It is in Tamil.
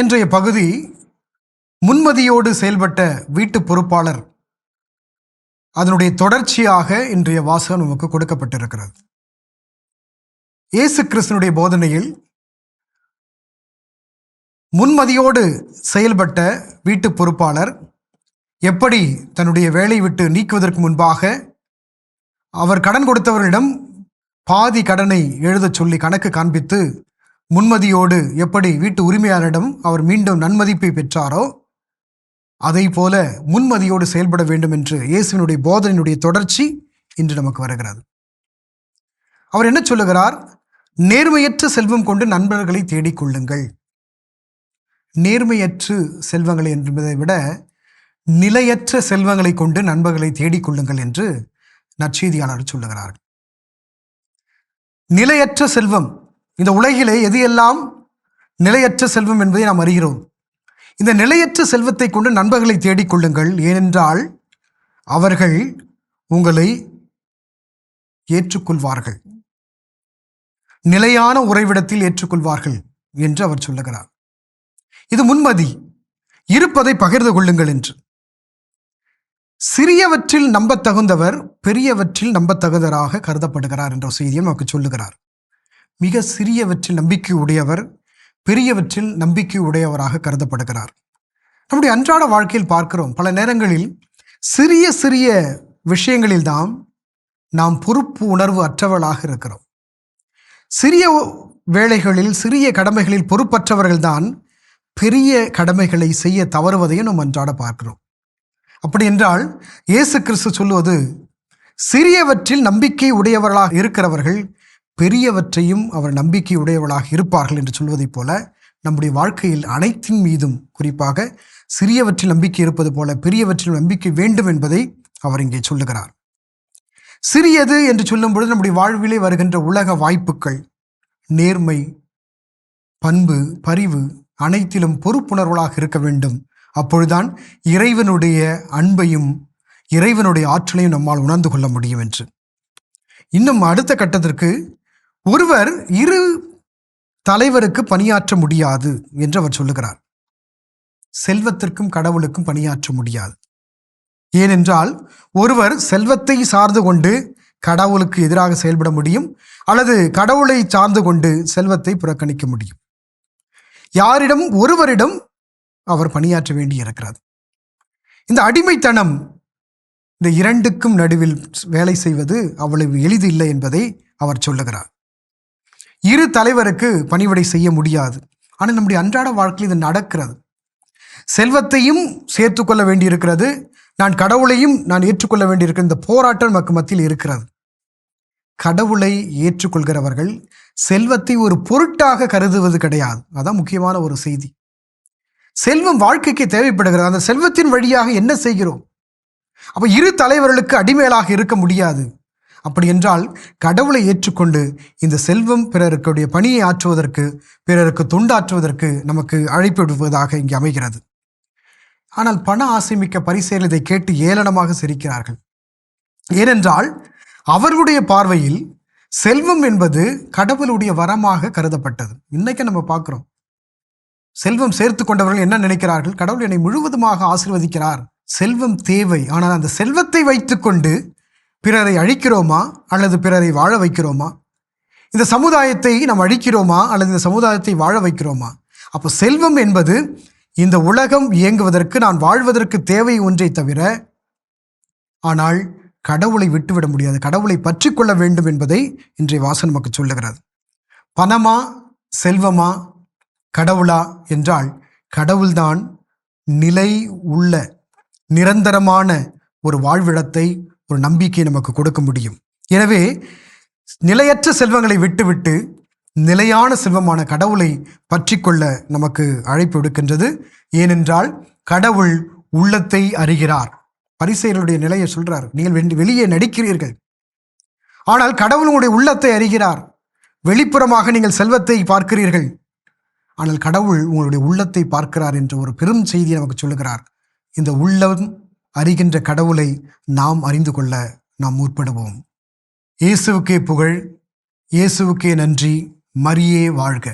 இன்றைய பகுதி முன்மதியோடு செயல்பட்ட வீட்டு பொறுப்பாளர். அதனுடைய தொடர்ச்சியாக இன்றைய வாசகம் நமக்கு கொடுக்கப்பட்டிருக்கிறது. இயேசு கிறிஸ்தனுடைய போதனையில் முன்மதியோடு செயல்பட்ட வீட்டு பொறுப்பாளர் எப்படி தன்னுடைய வேலை விட்டு நீக்குவதற்கு முன்பாக அவர் கடன் கொடுத்தவரிடம் பாதி கடனை எழுதச் சொல்லி கணக்கு காண்பித்து முன்மதியோடு எப்படி வீட்டு உரிமையாளரிடம் அவர் மீண்டும் நன்மதிப்பை பெற்றாரோ அதை போல முன்மதியோடு செயல்பட வேண்டும் என்று இயேசுவினுடைய போதனையினுடைய தொடர்ச்சி இன்று நமக்கு வருகிறது. அவர் என்ன சொல்லுகிறார்? நேர்மையற்ற செல்வம் கொண்டு நண்பர்களை தேடிக்கொள்ளுங்கள் நேர்மையற்று செல்வங்களை என்பதை விட நிலையற்ற செல்வங்களை கொண்டு நண்பர்களை தேடிக்கொள்ளுங்கள் என்று நற்செய்தியாளர் சொல்லுகிறார். நிலையற்ற செல்வம் இந்த உலகிலே எது எல்லாம் நிலையற்ற செல்வம் என்பதை நாம் அறிகிறோம். இந்த நிலையற்ற செல்வத்தை கொண்டு நண்பர்களை தேடிக்கொள்ளுங்கள் ஏனென்றால் அவர்கள் உங்களை ஏற்றுக்கொள்வார்கள். நிலையான உறைவிடத்தில் ஏற்றுக்கொள்வார்கள் என்று அவர் சொல்லுகிறார். இது முன்மதி. இருப்பதை பகிர்ந்து கொள்ளுங்கள் என்று. சிறியவற்றில் நம்பத்தகுந்தவர் பெரியவற்றில் நம்பத்தகுந்தராக கருதப்படுகிறார் என்ற செய்தியை நமக்கு சொல்லுகிறார். மிக சிறியவற்றில் நம்பிக்கை உடையவர் பெரியவற்றில் நம்பிக்கை உடையவராக கருதப்படுகிறார். நம்முடைய அன்றாட வாழ்க்கையில் பார்க்கிறோம். பல நேரங்களில் சிறிய சிறிய விஷயங்களில்தான் நாம் பொறுப்பு உணர்வு அற்றவர்களாக இருக்கிறோம். சிறிய வேலைகளில் சிறிய கடமைகளில் பொறுப்பற்றவர்கள்தான் பெரிய கடமைகளை செய்ய தவறுவதையும் நாம் அன்றாட பார்க்கிறோம். அப்படி என்றால் இயேசு கிறிஸ்து சொல்லுவது சிறியவற்றில் நம்பிக்கை உடையவர்களாக இருக்கிறவர்கள் பெரியவற்றையும் அவர் நம்பிக்கையுடையவளாக இருப்பார்கள் என்று சொல்வதைப் போல நம்முடைய வாழ்க்கையில் அனைத்தின் மீதும் குறிப்பாக சிறியவற்றில் நம்பிக்கை இருப்பது போல பெரியவற்றில் நம்பிக்கை வேண்டும் என்பதை அவர் இங்கே சொல்லுகிறார். சிறியது என்று சொல்லும் பொழுது நம்முடைய வாழ்விலே வருகின்ற உலக வாய்ப்புகள் நேர்மை பண்பு பரிவு அனைத்திலும் பொறுப்புணர்வுகளாக இருக்க வேண்டும். அப்பொழுதுதான் இறைவனுடைய அன்பையும் இறைவனுடைய ஆற்றலையும் நம்மால் உணர்ந்து கொள்ள முடியும் என்று. இன்னும் அடுத்த கட்டத்திற்கு ஒருவர் இரு தலைவருக்கு பணியாற்ற முடியாது என்று அவர் சொல்லுகிறார். செல்வத்திற்கும் கடவுளுக்கும் பணியாற்ற முடியாது. ஏனென்றால் ஒருவர் செல்வத்தை சார்ந்து கொண்டு கடவுளுக்கு எதிராக செயல்பட முடியும் அல்லது கடவுளை சார்ந்து கொண்டு செல்வத்தை புறக்கணிக்க முடியும். யாரிடம் ஒருவரிடம் அவர் பணியாற்ற வேண்டி இருக்கிறது இந்த அடிமைத்தனம் இந்த இரண்டுக்கும் நடுவில் வேலை செய்வது அவ்வளவு எளிது இல்லை என்பதை அவர் சொல்லுகிறார். இரு தலைவருக்கு பணிவிடை செய்ய முடியாது. ஆனால் நம்முடைய அன்றாட வாழ்க்கையில் இது நடக்கிறது. செல்வத்தையும் சேர்த்து கொள்ள வேண்டியிருக்கிறது. நான் கடவுளையும் நான் ஏற்றுக்கொள்ள வேண்டியிருக்கிற இந்த போராட்டம் நமக்கு மத்தியில் இருக்கிறது. கடவுளை ஏற்றுக்கொள்கிறவர்கள் செல்வத்தை ஒரு பொருட்டாக கருதுவது கிடையாது. அதான் முக்கியமான ஒரு செய்தி. செல்வம் வாழ்க்கைக்கு தேவைப்படுகிறது. அந்த செல்வத்தின் வழியாக என்ன செய்கிறோம்? அப்போ இரு தலைவர்களுக்கு அடிமையலாக இருக்க முடியாது. அப்படி என்றால் கடவுளை ஏற்றுக்கொண்டு இந்த செல்வம் பிறருக்குடைய பணியை ஆற்றுவதற்கு பிறருக்கு தொண்டாற்றுவதற்கு நமக்கு அழைப்பு விடுவதாக இங்கே அமைகிறது. ஆனால் பண ஆசைமிக்க பரிசேல் இதை கேட்டு ஏளனமாக சிரிக்கிறார்கள். ஏனென்றால் அவர்களுடைய பார்வையில் செல்வம் என்பது கடவுளுடைய வரமாக கருதப்பட்டது. இன்னைக்கு நம்ம பார்க்குறோம். செல்வம் சேர்த்து கொண்டவர்கள் என்ன நினைக்கிறார்கள்? கடவுள் என்னை முழுவதுமாக ஆசிர்வதிக்கிறார். செல்வம் தேவை. ஆனால் அந்த செல்வத்தை வைத்துக்கொண்டு பிறரை அழிக்கிறோமா அல்லது பிறரை வாழ வைக்கிறோமா? இந்த சமுதாயத்தை நாம் அழிக்கிறோமா அல்லது இந்த சமுதாயத்தை வாழ வைக்கிறோமா? அப்போ செல்வம் என்பது இந்த உலகம் இயங்குவதற்கு நான் வாழ்வதற்கு தேவை ஒன்றை தவிர ஆனால் கடவுளை விட்டுவிட முடியாது. கடவுளை பற்றி கொள்ள வேண்டும் என்பதை இன்றைய வாசன் நமக்கு சொல்லுகிறது பணமா செல்வமா கடவுளா என்றால் கடவுள்தான் நிலை உள்ள நிரந்தரமான ஒரு வாழ்விடத்தை ஒரு நம்பிக்கை நமக்கு கொடுக்க முடியும். எனவே நிலையற்ற செல்வங்களை விட்டுவிட்டு நிலையான செல்வமான கடவுளை பற்றி கொள்ள நமக்கு அழைப்பு விடுக்கின்றது. ஏனென்றால் கடவுள் உள்ளத்தை அறிகிறார். பரிசெயர்களுடைய நிலையை சொல்றார். நீங்கள் வெளியே நடிக்கிறீர்கள். ஆனால் கடவுள் உங்களுடைய உள்ளத்தை அறிகிறார். வெளிப்புறமாக நீங்கள் செல்வத்தை பார்க்கிறீர்கள். ஆனால் கடவுள் உங்களுடைய உள்ளத்தை பார்க்கிறார் என்ற ஒரு பெரும் செய்தியை நமக்கு சொல்லுகிறார். இந்த உள்ளம் அறிகின்ற கடவுளை நாம் அறிந்து கொள்ள நாம் முற்படுவோம். இயேசுவுக்கே புகழ் இயேசுவுக்கே நன்றி மரியே வாழ்க.